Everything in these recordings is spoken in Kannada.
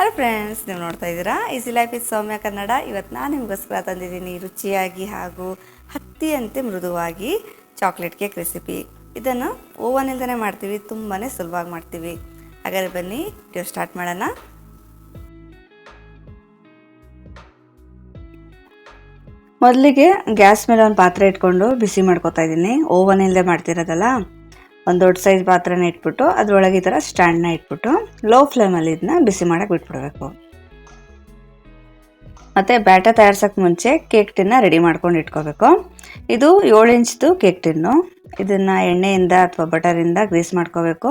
ಹಲೋ ಫ್ರೆಂಡ್ಸ್ ನೀವು ನೋಡ್ತಾ ಇದ್ದೀರಾ? Easy life is Soumya Kannada ಇವತ್ತು ನಾನು ನಿಮಗೋಸ್ಕರ ತಂದಿದ್ದೀನಿ ರುಚಿಯಾಗಿ ಹಾಗೂ ಹತ್ತಿಯಂತೆ ಮೃದುವಾಗಿ ಚಾಕ್ಲೇಟ್ ಕೇಕ್ ರೆಸಿಪಿ ಇದನ್ನು ಓವನ್ ಮಾಡ್ತೀವಿ ತುಂಬಾ ಸುಲಭವಾಗಿ ಮಾಡ್ತೀವಿ. ಹಾಗಾದ್ರೆ ಬನ್ನಿ ವಿಡಿಯೋ ಸ್ಟಾರ್ಟ್ ಮಾಡೋಣ. ಮೊದಲಿಗೆ ಗ್ಯಾಸ್ ಮೇಲೆ ಒಂದು ಪಾತ್ರೆ ಇಟ್ಕೊಂಡು ಬಿಸಿ ಮಾಡ್ಕೊತಾ ಇದ್ದೀನಿ. ಓವನ್ ಮಾಡ್ತಿರೋದಲ್ಲ? ಒಂದು ದೊಡ್ಡ ಸೈಜ್ ಪಾತ್ರೆನ ಇಟ್ಬಿಟ್ಟು ಅದರೊಳಗೆ ಈ ಥರ ಸ್ಟ್ಯಾಂಡ್ನ ಇಟ್ಬಿಟ್ಟು ಲೋ ಫ್ಲೇಮಲ್ಲಿ ಇದನ್ನ ಬಿಸಿ ಮಾಡಕ್ಕೆ ಬಿಟ್ಬಿಡ್ಬೇಕು. ಮತ್ತು ಬ್ಯಾಟರ್ ತಯಾರ್ಸೋಕ್ಕೆ ಮುಂಚೆ ಕೇಕ್ ಟಿನ್ನ ರೆಡಿ ಮಾಡ್ಕೊಂಡು ಇಟ್ಕೋಬೇಕು. ಇದು ಏಳು ಇಂಚ್ದು ಕೇಕ್ ಟಿನ್ನು ಇದನ್ನು ಎಣ್ಣೆಯಿಂದ ಅಥವಾ ಬಟರಿಂದ ಗ್ರೀಸ್ ಮಾಡ್ಕೋಬೇಕು.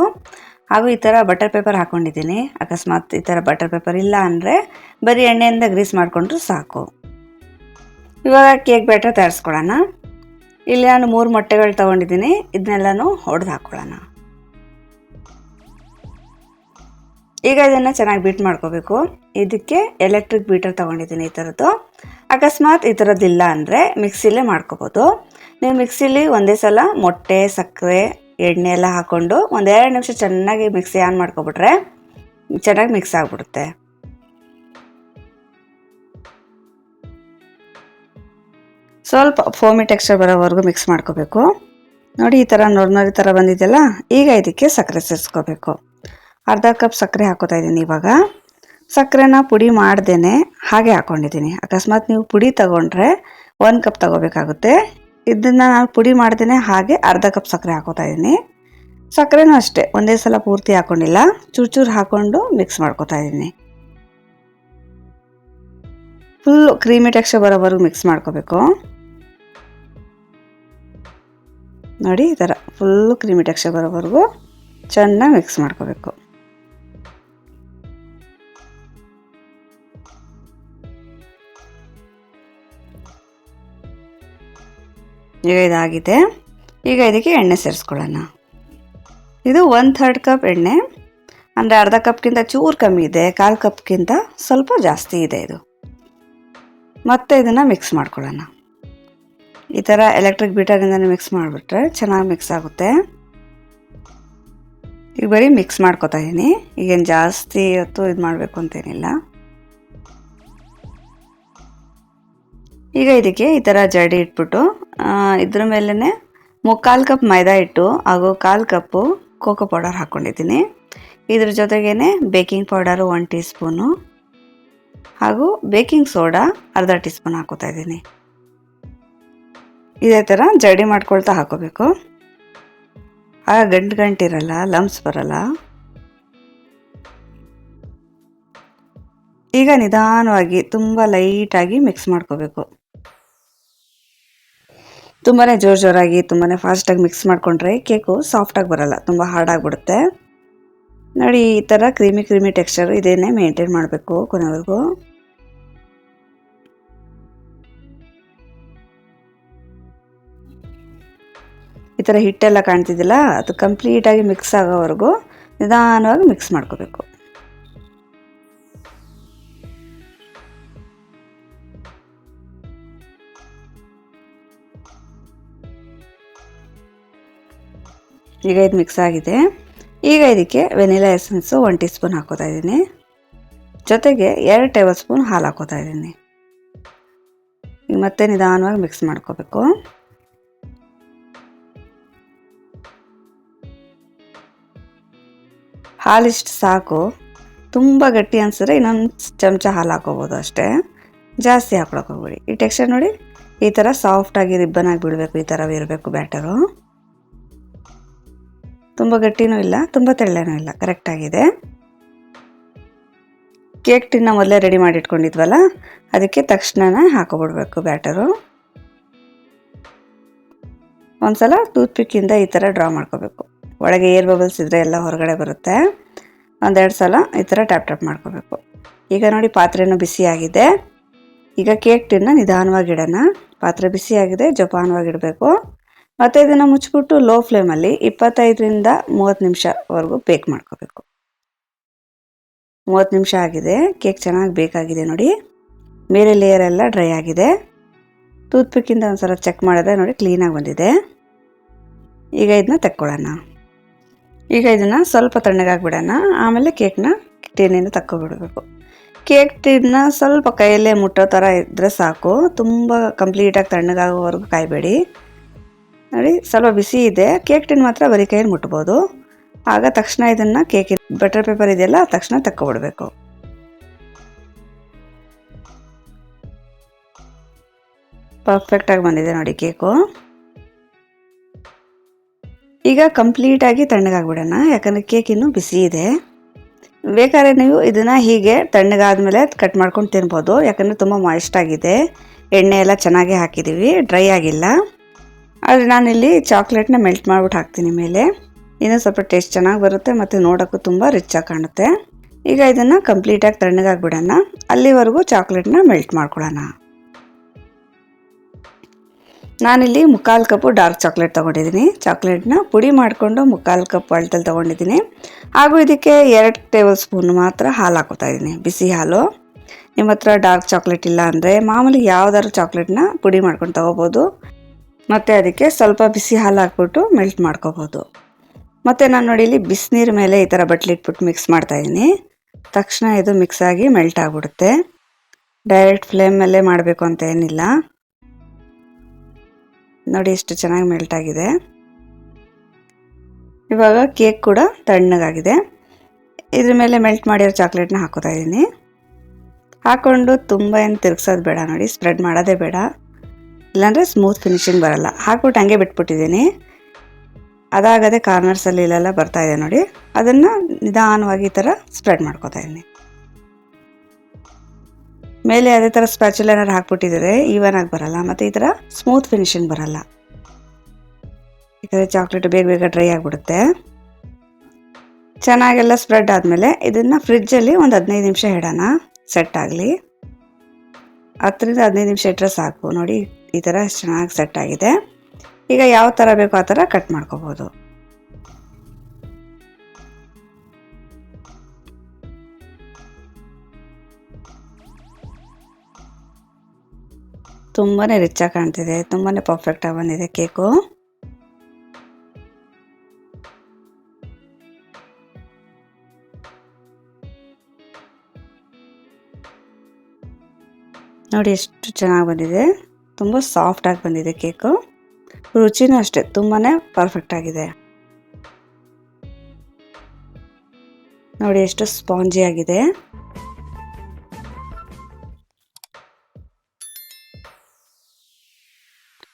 ಹಾಗೂ ಈ ಥರ ಬಟರ್ ಪೇಪರ್ ಹಾಕ್ಕೊಂಡಿದ್ದೀನಿ ಅಕಸ್ಮಾತ್ ಈ ಥರ ಬಟರ್ ಪೇಪರ್ ಇಲ್ಲ ಅಂದರೆ ಬರೀ ಎಣ್ಣೆಯಿಂದ ಗ್ರೀಸ್ ಮಾಡ್ಕೊಂಡ್ರು ಸಾಕು. ಇವಾಗ ಕೇಕ್ ಬ್ಯಾಟರ್ ತಯಾರಿಸ್ಕೊಳ್ಳೋಣ. ಇಲ್ಲಿ ನಾನು ಮೂರು ಮೊಟ್ಟೆಗಳು ತೊಗೊಂಡಿದ್ದೀನಿ. ಇದನ್ನೆಲ್ಲನೂ ಹೊಡೆದು ಹಾಕ್ಕೊಳ್ಳೋಣ ಈಗ ಇದನ್ನು ಚೆನ್ನಾಗಿ ಬೀಟ್ ಮಾಡ್ಕೋಬೇಕು. ಇದಕ್ಕೆ ಎಲೆಕ್ಟ್ರಿಕ್ ಬೀಟರ್ ತೊಗೊಂಡಿದ್ದೀನಿ ಈ ಥರದ್ದು. ಅಕಸ್ಮಾತ್ ಈ ಥರದ್ದಿಲ್ಲ ಅಂದರೆ ಮಿಕ್ಸಿಲೇ ಮಾಡ್ಕೋಬೋದು. ನೀವು ಮಿಕ್ಸಿಲಿ ಒಂದೇ ಸಲ ಮೊಟ್ಟೆ, ಸಕ್ಕರೆ, ಎಣ್ಣೆ ಎಲ್ಲ ಹಾಕ್ಕೊಂಡು ಒಂದೆರಡು ನಿಮಿಷ ಚೆನ್ನಾಗಿ ಮಿಕ್ಸಿ ಆನ್ ಮಾಡ್ಕೊಬಿಟ್ರೆ ಚೆನ್ನಾಗಿ ಮಿಕ್ಸ್ ಆಗಿಬಿಡುತ್ತೆ. ಸ್ವಲ್ಪ ಫೋಮಿ ಟೆಕ್ಸ್ಚರ್ ಬರೋವರೆಗೂ ಮಿಕ್ಸ್ ಮಾಡ್ಕೋಬೇಕು. ನೋಡಿ, ಈ ಥರ ನೋಡಿ ನೋಡಿ ಥರ ಬಂದಿದೆಯಲ್ಲ? ಈಗ ಇದಕ್ಕೆ ಸಕ್ಕರೆ ಸೇರಿಸ್ಕೋಬೇಕು. ಅರ್ಧ ಕಪ್ ಸಕ್ಕರೆ ಹಾಕೋತಾ ಇದ್ದೀನಿ ಇವಾಗ. ಸಕ್ಕರೆನ ಪುಡಿ ಮಾಡ್ದೇನೆ, ಹಾಗೆ ಹಾಕ್ಕೊಂಡಿದ್ದೀನಿ ಅಕಸ್ಮಾತ್ ನೀವು ಪುಡಿ ತಗೊಂಡ್ರೆ ಒಂದು ಕಪ್ ತಗೋಬೇಕಾಗುತ್ತೆ. ಇದನ್ನು ನಾನು ಪುಡಿ ಮಾಡ್ದೇ ಹಾಗೆ ಅರ್ಧ ಕಪ್ ಸಕ್ಕರೆ ಹಾಕೋತಾ ಇದ್ದೀನಿ. ಸಕ್ಕರೆನೂ ಅಷ್ಟೇ, ಒಂದೇ ಸಲ ಪೂರ್ತಿ ಹಾಕ್ಕೊಂಡಿಲ್ಲ ಚೂರು ಚೂರು ಹಾಕ್ಕೊಂಡು ಮಿಕ್ಸ್ ಮಾಡ್ಕೋತಾ ಇದ್ದೀನಿ. ಫುಲ್ಲು ಕ್ರೀಮಿ ಟೆಕ್ಸ್ಚರ್ ಬರೋವರೆಗೂ ಮಿಕ್ಸ್ ಮಾಡ್ಕೋಬೇಕು. ನೋಡಿ ಈ ಥರ ಫುಲ್ಲು ಕ್ರೀಮಿ ಟೆಕ್ಸ್ಚರ್ ಬರೋವರೆಗೂ ಚೆನ್ನಾಗಿ ಮಿಕ್ಸ್ ಮಾಡ್ಕೋಬೇಕು. ಈಗ ಇದಾಗಿದೆ. ಈಗ ಇದಕ್ಕೆ ಎಣ್ಣೆ ಸೇರಿಸ್ಕೊಳ್ಳೋಣ. ಇದು ಒನ್ ಥರ್ಡ್ ಕಪ್ ಎಣ್ಣೆ. ಅಂದರೆ ಅರ್ಧ ಕಪ್ಗಿಂತ ಚೂರು ಕಮ್ಮಿ ಇದೆ, ಕಾಲು ಕಪ್ಗಿಂತ ಸ್ವಲ್ಪ ಜಾಸ್ತಿ ಇದೆ ಇದು. ಮತ್ತೆ ಇದನ್ನು ಮಿಕ್ಸ್ ಮಾಡ್ಕೊಳ್ಳೋಣ. ಈ ಥರ ಎಲೆಕ್ಟ್ರಿಕ್ ಬೀಟರಿಂದ ಮಿಕ್ಸ್ ಮಾಡಿಬಿಟ್ರೆ ಚೆನ್ನಾಗಿ ಮಿಕ್ಸ್ ಆಗುತ್ತೆ. ಈಗ ಬರೀ ಮಿಕ್ಸ್ ಮಾಡ್ಕೊತಾ ಇದ್ದೀನಿ ಈಗೇನು ಜಾಸ್ತಿ ಹೊತ್ತು ಇದು ಮಾಡಬೇಕು ಅಂತೇನಿಲ್ಲ. ಈಗ ಇದಕ್ಕೆ ಈ ಥರ ಜಡಿ ಇಟ್ಬಿಟ್ಟು ಇದ್ರ ಮೇಲೇ ಮುಕ್ಕಾಲು ಕಪ್ ಮೈದಾ ಹಿಟ್ಟು ಹಾಗೂ ಕಾಲು ಕಪ್ಪು ಕೋಕೋ ಪೌಡರ್ ಹಾಕ್ಕೊಂಡಿದ್ದೀನಿ ಇದ್ರ ಜೊತೆಗೇ baking powder one teaspoon ಹಾಗೂ ಬೇಕಿಂಗ್ ಸೋಡಾ ಅರ್ಧ ಟೀ ಸ್ಪೂನ್ ಹಾಕೋತಾ ಇದ್ದೀನಿ ಇದೇ ಥರ ಜಡಿ ಮಾಡ್ಕೊಳ್ತಾ ಹಾಕೋಬೇಕು. ಆಗ ಗಂಟು ಗಂಟಿರಲ್ಲ ಲಮ್ಸ್ ಬರಲ್ಲ. ಈಗ ನಿಧಾನವಾಗಿ ತುಂಬ ಲೈಟಾಗಿ ಮಿಕ್ಸ್ ಮಾಡ್ಕೋಬೇಕು. ತುಂಬಾ ಜೋರು ಜೋರಾಗಿ ತುಂಬಾ ಫಾಸ್ಟಾಗಿ ಮಿಕ್ಸ್ ಮಾಡಿಕೊಂಡ್ರೆ ಕೇಕು ಸಾಫ್ಟಾಗಿ ಬರಲ್ಲ, ತುಂಬ ಹಾರ್ಡ್ ಆಗಿಬಿಡುತ್ತೆ. ನೋಡಿ, ಈ ಥರ ಕ್ರೀಮಿ ಕ್ರೀಮಿ ಟೆಕ್ಸ್ಚರ್ ಇದೇನೇ ಮೇಂಟೈನ್ ಮಾಡಬೇಕು ಕೊನೆವರೆಗೂ. ಈ ಥರ ಹಿಟ್ಟೆಲ್ಲ ಕಾಣ್ತಿದ್ದಿಲ್ಲ, ಅದು ಕಂಪ್ಲೀಟಾಗಿ ಮಿಕ್ಸ್ ಆಗೋವರೆಗೂ ನಿಧಾನವಾಗಿ ಮಿಕ್ಸ್ ಮಾಡ್ಕೋಬೇಕು. ಈಗ ಇದು ಮಿಕ್ಸ್ ಆಗಿದೆ. ಈಗ ಇದಕ್ಕೆ vanilla essence one teaspoon ಹಾಕೋತಾ ಇದ್ದೀನಿ. ಜೊತೆಗೆ ಎರಡು ಟೇಬಲ್ ಸ್ಪೂನ್ ಹಾಲು ಹಾಕೋತಾ ಇದ್ದೀನಿ. ಈಗ ಮತ್ತೆ ನಿಧಾನವಾಗಿ ಮಿಕ್ಸ್ ಮಾಡ್ಕೋಬೇಕು. ಹಾಲಿಷ್ಟು ಸಾಕು. ತುಂಬ ಗಟ್ಟಿ ಅನ್ಸಿದ್ರೆ ಇನ್ನೊಂದು ಚಮಚ ಹಾಲು ಹಾಕೋಬೋದು ಅಷ್ಟೇ. ಜಾಸ್ತಿ ಹಾಕೊಳಕ್ಕೆ ಹೋಗ್ಬೇಡಿ. ಈ ಟೆಕ್ಸ್ಚರ್ ನೋಡಿ, ಈ ಥರ ಸಾಫ್ಟಾಗಿ ರಿಬ್ಬನಾಗಿ ಬಿಡಬೇಕು, ಈ ಥರ ಇರಬೇಕು ಬ್ಯಾಟರು ತುಂಬ ಗಟ್ಟಿನೂ ಇಲ್ಲ, ತುಂಬ ತೆಳ್ಳನೂ ಇಲ್ಲ ಕರೆಕ್ಟಾಗಿದೆ ಕೇಕ್ ಟಿನ್ನ ಮೊದಲೇ ರೆಡಿ ಮಾಡಿ ಇಟ್ಕೊಂಡಿದ್ವಲ್ಲ, ಅದಕ್ಕೆ ತಕ್ಷಣನೇ ಹಾಕೊಬಿಡ್ಬೇಕು ಬ್ಯಾಟರು ಒಂದ್ಸಲ ಟೂತ್ ಪಿಕ್ಕಿಂದ ಈ ಥರ ಡ್ರಾ ಮಾಡ್ಕೋಬೇಕು. ಒಳಗೆ ಏರ್ ಬಬಲ್ಸ್ ಇದ್ದರೆ ಎಲ್ಲ ಹೊರಗಡೆ ಬರುತ್ತೆ. ಒಂದೆರಡು ಸಲ ಈ ಥರ ಟ್ಯಾಪ್ ಟ್ಯಾಪ್ ಮಾಡ್ಕೋಬೇಕು. ಈಗ ನೋಡಿ ಪಾತ್ರೆನೂ ಬಿಸಿಯಾಗಿದೆ ಈಗ ಕೇಕ್ ಟಿನ್ನ ನಿಧಾನವಾಗಿ ಇಡೋಣ. ಪಾತ್ರೆ ಬಿಸಿಯಾಗಿದೆ ಜೋಪಾನವಾಗಿಡಬೇಕು ಮತ್ತು ಇದನ್ನು ಮುಚ್ಚಿಬಿಟ್ಟು ಲೋ ಫ್ಲೇಮಲ್ಲಿ ಇಪ್ಪತ್ತೈದರಿಂದ ಮೂವತ್ತು ನಿಮಿಷವರೆಗೂ ಬೇಕ್ ಮಾಡ್ಕೋಬೇಕು. ಮೂವತ್ತು ನಿಮಿಷ ಆಗಿದೆ. ಕೇಕ್ ಚೆನ್ನಾಗಿ ಬೇಕಾಗಿದೆ ನೋಡಿ. ಮೇಲೆ ಲೇಯರ್ ಎಲ್ಲ ಡ್ರೈ ಆಗಿದೆ. ಟೂತ್ ಪಿಕ್ಕಿಂದ ಒಂದು ಸಲ ಚೆಕ್ ಮಾಡಿದ್ರೆ ನೋಡಿ ಕ್ಲೀನಾಗಿ ಬಂದಿದೆ. ಈಗ ಇದನ್ನ ತೆಕ್ಕೊಳ್ಳೋಣ. ಈಗ ಇದನ್ನು ಸ್ವಲ್ಪ ತಣ್ಣಗಾಗ್ಬಿಡೋಣ. ಆಮೇಲೆ ಕೇಕ್ನ ಟೀನಿಂದ ತಕ್ಕೊಬಿಡಬೇಕು. ಕೇಕ್ ಟೀನ ಸ್ವಲ್ಪ ಕೈಯಲ್ಲೇ ಮುಟ್ಟೋ ಥರ ಇದ್ದರೆ ಸಾಕು. ತುಂಬ ಕಂಪ್ಲೀಟಾಗಿ ತಣ್ಣಗಾಗೋವರೆಗೂ ಕಾಯಬೇಡಿ. ನೋಡಿ, ಸ್ವಲ್ಪ ಬಿಸಿ ಇದೆ. ಕೇಕ್ ಟಿನ್ ಮಾತ್ರ ಬರೀ ಕೈಯಲ್ಲಿ ಮುಟ್ಬೋದು. ಆಗ ತಕ್ಷಣ ಇದನ್ನು ಕೇಕ್ ಬಟರ್ ಪೇಪರ್ ಇದೆಯಲ್ಲ ತಕ್ಷಣ ತಕ್ಕೊಬಿಡಬೇಕು. ಪರ್ಫೆಕ್ಟಾಗಿ ಬಂದಿದೆ ನೋಡಿ ಕೇಕು. ಈಗ ಕಂಪ್ಲೀಟಾಗಿ ತಣ್ಣಗಾಗ್ಬಿಡೋಣ. ಯಾಕಂದರೆ ಕೇಕ್ ಇನ್ನೂ ಬಿಸಿ ಇದೆ. ಬೇಕಾದ್ರೆ ನೀವು ಇದನ್ನು ಹೀಗೆ ತಣ್ಣಗಾದ್ಮೇಲೆ ಕಟ್ ಮಾಡ್ಕೊಂಡು ತಿನ್ಬೋದು. ಯಾಕಂದರೆ ತುಂಬ ಮಾಯಿಸ್ಟ್ ಆಗಿದೆ. ಎಣ್ಣೆ ಎಲ್ಲ ಚೆನ್ನಾಗಿ ಹಾಕಿದ್ದೀವಿ ಡ್ರೈ ಆಗಿಲ್ಲ. ಆದರೆ ನಾನಿಲ್ಲಿ ಚಾಕ್ಲೇಟ್ನ ಮೆಲ್ಟ್ ಮಾಡಿಬಿಟ್ಟು ಹಾಕ್ತೀನಿ ಮೇಲೆ. ಇನ್ನೂ ಸ್ವಲ್ಪ ಟೇಸ್ಟ್ ಚೆನ್ನಾಗಿ ಬರುತ್ತೆ ಮತ್ತು ನೋಡೋಕ್ಕೂ ತುಂಬ ರಿಚಾಗಿ ಕಾಣುತ್ತೆ. ಈಗ ಇದನ್ನು ಕಂಪ್ಲೀಟಾಗಿ ತಣ್ಣಗಾಗ್ಬಿಡೋಣ. ಅಲ್ಲಿವರೆಗೂ ಚಾಕ್ಲೇಟ್ನ ಮೆಲ್ಟ್ ಮಾಡ್ಕೊಳ್ಳೋಣ. ನಾನಿಲ್ಲಿ ಮುಕ್ಕಾಲು ಕಪ್ಪು ಡಾರ್ಕ್ ಚಾಕ್ಲೇಟ್ ತೊಗೊಂಡಿದ್ದೀನಿ. ಚಾಕ್ಲೇಟ್ನ ಪುಡಿ ಮಾಡಿಕೊಂಡು ಮುಕ್ಕಾಲು ಕಪ್ ಅಳತಲ್ಲಿ ತೊಗೊಂಡಿದ್ದೀನಿ. ಹಾಗೂ ಇದಕ್ಕೆ ಎರಡು ಟೇಬಲ್ ಸ್ಪೂನ್ ಮಾತ್ರ ಹಾಲು ಹಾಕೋತಾ ಇದ್ದೀನಿ. ಬಿಸಿ ಹಾಲು. ನಿಮ್ಮ ಹತ್ರ ಡಾರ್ಕ್ ಚಾಕ್ಲೇಟ್ ಇಲ್ಲ ಅಂದರೆ ಮಾಮೂಲಿ ಯಾವ್ದಾದ್ರು ಚಾಕ್ಲೇಟ್ನ ಪುಡಿ ಮಾಡ್ಕೊಂಡು ತೊಗೋಬೋದು. ಮತ್ತು ಅದಕ್ಕೆ ಸ್ವಲ್ಪ ಬಿಸಿ ಹಾಲು ಹಾಕ್ಬಿಟ್ಟು ಮೆಲ್ಟ್ ಮಾಡ್ಕೋಬೋದು. ಮತ್ತು ನಾನು ನೋಡಿ ಇಲ್ಲಿ ಬಿಸಿನೀರು ಮೇಲೆ ಈ ಥರ ಬಟ್ಲಿಟ್ಬಿಟ್ಟು ಮಿಕ್ಸ್ ಮಾಡ್ತಾಯಿದ್ದೀನಿ ತಕ್ಷಣ ಇದು ಮಿಕ್ಸ್ ಆಗಿ ಮೆಲ್ಟ್ ಆಗಿಬಿಡುತ್ತೆ. ಡೈರೆಕ್ಟ್ ಫ್ಲೇಮ್ ಮೇಲೆ ಮಾಡಬೇಕು ಅಂತ ಏನಿಲ್ಲ. ನೋಡಿ ಎಷ್ಟು ಚೆನ್ನಾಗಿ ಮೆಲ್ಟ್ ಆಗಿದೆ. ಇವಾಗ ಕೇಕ್ ಕೂಡ ತಣ್ಣಗಾಗಿದೆ. ಇದ್ರ ಮೇಲೆ ಮೆಲ್ಟ್ ಮಾಡಿರೋ ಚಾಕ್ಲೇಟ್ನ ಹಾಕೋತಾ ಇದ್ದೀನಿ ಹಾಕ್ಕೊಂಡು ತುಂಬ ಏನು ತಿರ್ಗ್ಸೋದು ಬೇಡ ನೋಡಿ, ಸ್ಪ್ರೆಡ್ ಮಾಡೋದೇ ಬೇಡ. ಇಲ್ಲಾಂದರೆ ಸ್ಮೂತ್ ಫಿನಿಶಿಂಗ್ ಬರಲ್ಲ. ಹಾಕ್ಬಿಟ್ಟು ಹಂಗೆ ಬಿಟ್ಬಿಟ್ಟಿದ್ದೀನಿ. ಅದಾಗದೆ ಕಾರ್ನರ್ಸಲ್ಲಿ ಇಲ್ಲೆಲ್ಲ ಇದೆ ನೋಡಿ. ಅದನ್ನು ನಿಧಾನವಾಗಿ ಈ ಥರ ಸ್ಪ್ರೆಡ್ ಮಾಡ್ಕೋತಾ ಇದ್ದೀನಿ ಮೇಲೆ ಅದೇ ಥರ ಸ್ಪ್ಯಾಚುಲ ಏನಾದ್ರು ಹಾಕ್ಬಿಟ್ಟಿದ್ದಾರೆ ಈವನ್ ಆಗಿ ಬರಲ್ಲ. ಮತ್ತು ಈ ಥರ ಸ್ಮೂತ್ ಫಿನಿಶಿಂಗ್ ಬರಲ್ಲ. ಥರ ಚಾಕ್ಲೇಟ್ ಬೇಗ ಬೇಗ ಡ್ರೈ ಆಗಿಬಿಡುತ್ತೆ. ಚೆನ್ನಾಗೆಲ್ಲ ಸ್ಪ್ರೆಡ್ ಆದಮೇಲೆ ಇದನ್ನು ಫ್ರಿಜ್ಜಲ್ಲಿ ಒಂದು ಹದಿನೈದು ನಿಮಿಷ ಇಡೋಣ. ಸೆಟ್ ಆಗಲಿ. ಹತ್ತರಿಂದ ಹದಿನೈದು ನಿಮಿಷ ಇಟ್ಟರೆ ಸಾಕು. ನೋಡಿ ಈ ಥರ ಚೆನ್ನಾಗಿ ಸೆಟ್ ಆಗಿದೆ. ಈಗ ಯಾವ ಥರ ಬೇಕೋ ಆ ಥರ ಕಟ್ ಮಾಡ್ಕೋಬೋದು. ತುಂಬಾ ರಿಚಾಗಿ ಕಾಣ್ತಿದೆ ತುಂಬಾ ಪರ್ಫೆಕ್ಟಾಗಿ ಬಂದಿದೆ ಕೇಕು ನೋಡಿ ಎಷ್ಟು ಚೆನ್ನಾಗಿ ಬಂದಿದೆ, ತುಂಬ ಸಾಫ್ಟಾಗಿ ಬಂದಿದೆ ಕೇಕು ರುಚಿನೂ ಅಷ್ಟೇ ತುಂಬಾ ಪರ್ಫೆಕ್ಟ್ ಆಗಿದೆ. ನೋಡಿ ಎಷ್ಟು ಸ್ಪಾಂಜಿ ಆಗಿದೆ.